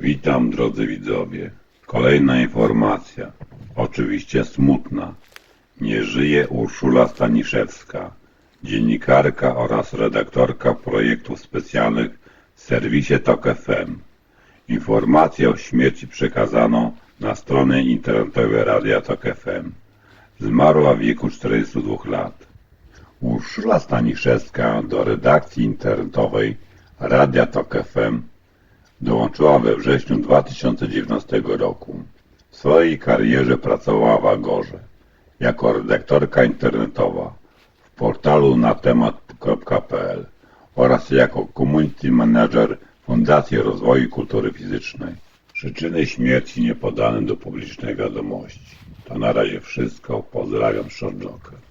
Witam drodzy widzowie. Kolejna informacja, oczywiście smutna. Nie żyje Urszula Staniszewska, dziennikarka oraz redaktorka projektów specjalnych w serwisie TOK FM. Informację o śmierci przekazano na stronie internetowej Radia TOK FM. Zmarła w wieku 42 lat. Urszula Staniszewska do redakcji internetowej Radia TOK FM Dołączyła we wrześniu 2019 roku. W swojej karierze pracowała w Agorze jako redaktorka internetowa w portalu na temat.pl oraz jako community manager Fundacji Rozwoju Kultury Fizycznej. Przyczyny śmierci nie podane do publicznej wiadomości. To na razie wszystko. Pozdrawiam, Short Joker.